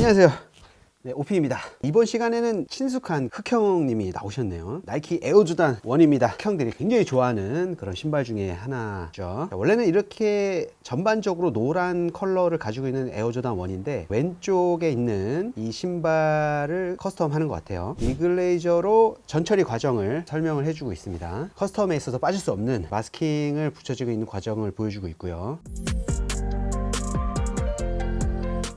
안녕하세요. 네, 오피입니다. 이번 시간에는 친숙한 흑형님이 나오셨네요. 나이키 에어조단 원입니다. 흑형들이 굉장히 좋아하는 그런 신발 중에 하나죠. 자, 원래는 이렇게 전반적으로 노란 컬러를 가지고 있는 에어조단 원인데 왼쪽에 있는 이 신발을 커스텀 하는 것 같아요. 이글레이저로 전처리 과정을 설명을 해주고 있습니다. 커스텀에 있어서 빠질 수 없는 마스킹을 붙여지고 있는 과정을 보여주고 있고요.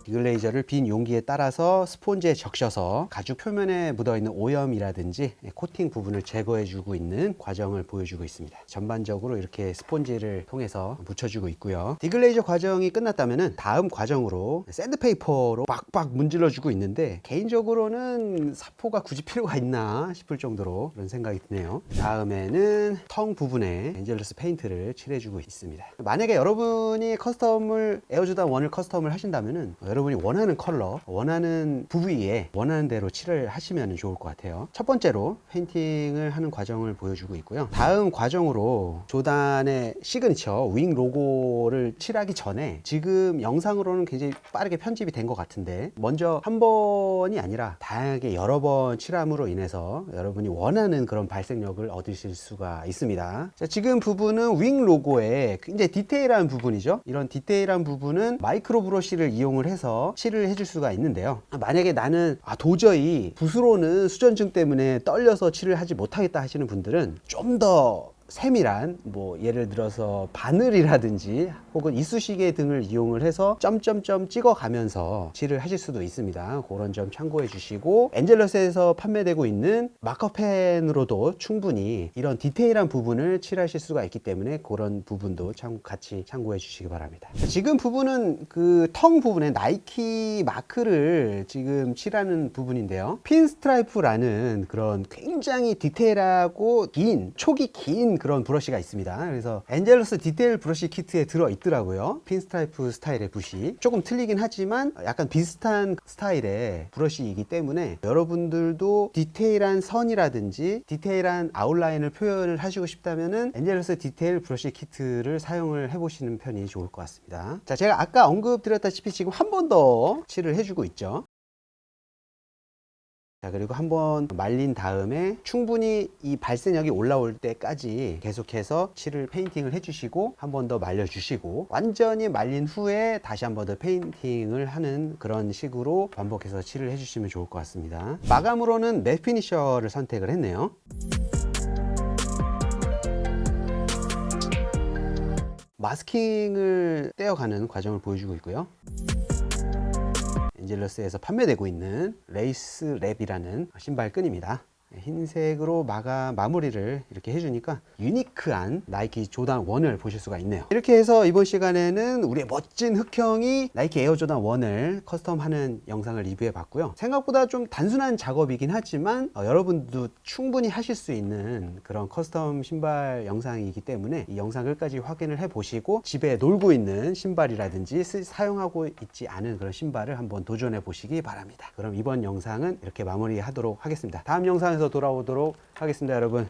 이글레이저를 빈 용기에 따라서 스폰지에 적셔서 가죽 표면에 묻어있는 오염이라든지 코팅 부분을 제거해주고 있는 과정을 보여주고 있습니다. 전반적으로 이렇게 스폰지를 통해서 묻혀주고 있고요. 디글레이저 과정이 끝났다면 다음 과정으로 샌드페이퍼로 빡빡 문질러주고 있는데 개인적으로는 사포가 굳이 필요가 있나 싶을 정도로 그런 생각이 드네요. 다음에는 텅 부분에 엔젤러스 페인트를 칠해주고 있습니다. 만약에 여러분이 커스텀을 에어조단 원을 커스텀을 하신다면은 여러분이 원하는 컬러, 원하는 부위에 원하는 대로 칠을 하시면 좋을 것 같아요. 첫 번째로 페인팅을 하는 과정을 보여주고 있고요. 다음 과정으로 조단의 시그니처 윙 로고를 칠하기 전에 지금 영상으로는 굉장히 빠르게 편집이 된 것 같은데 먼저 한 번이 아니라 다양하게 여러 번 칠함으로 인해서 여러분이 원하는 그런 발색력을 얻으실 수가 있습니다. 자, 지금 부분은 윙 로고에 굉장히 디테일한 부분이죠. 이런 디테일한 부분은 마이크로 브러쉬를 이용을 해서 칠을 해줄 수가 있는데요. 만약에 나는 아, 도저히 붓으로는 수전증 때문에 떨려서 칠을 하지 못하겠다 하시는 분들은 좀더 세밀한 뭐 예를 들어서 바늘이라든지 혹은 이쑤시개 등을 이용을 해서 점점점 찍어 가면서 칠을 하실 수도 있습니다. 그런 점 참고해 주시고 엔젤러스에서 판매되고 있는 마커펜으로도 충분히 이런 디테일한 부분을 칠하실 수가 있기 때문에 그런 부분도 참 같이 참고해 주시기 바랍니다. 지금 부분은 그 텅 부분에 나이키 마크를 지금 칠하는 부분인데요. 핀 스트라이프라는 그런 굉장히 디테일하고 긴 촉이 긴 그런 브러쉬가 있습니다. 그래서 엔젤러스 디테일 브러쉬 키트에 들어 있더라고요. 핀 스트라이프 스타일의 붓이 조금 틀리긴 하지만 약간 비슷한 스타일의 브러쉬이기 때문에 여러분들도 디테일한 선이라든지 디테일한 아웃라인을 표현을 하시고 싶다면은 엔젤러스 디테일 브러쉬 키트를 사용을 해보시는 편이 좋을 것 같습니다. 자, 제가 아까 언급드렸다시피 지금 한 번 더 칠을 해주고 있죠. 자 그리고 한번 말린 다음에 충분히 이 발색력이 올라올 때까지 계속해서 칠을 페인팅을 해주시고 한 번 더 말려주시고 완전히 말린 후에 다시 한 번 더 페인팅을 하는 그런 식으로 반복해서 칠을 해주시면 좋을 것 같습니다. 마감으로는 맷 피니셔를 선택을 했네요. 마스킹을 떼어가는 과정을 보여주고 있고요 엔젤러스에서 판매되고 있는 레이스 랩이라는 신발끈입니다. 흰색으로 마가 마무리를 이렇게 해주니까 유니크한 나이키 조단 1을 보실 수가 있네요. 이렇게 해서 이번 시간에는 우리의 멋진 흑형이 나이키 에어 조단 1을 커스텀하는 영상을 리뷰해 봤고요. 생각보다 좀 단순한 작업이긴 하지만 어, 여러분도 충분히 하실 수 있는 그런 커스텀 신발 영상이기 때문에 이 영상 끝까지 확인을 해 보시고 집에 놀고 있는 신발이라든지 쓰- 사용하고 있지 않은 그런 신발을 한번 도전해 보시기 바랍니다. 그럼 이번 영상은 이렇게 마무리하도록 하겠습니다. 다음 영상에서 돌아오도록 하겠습니다, 여러분.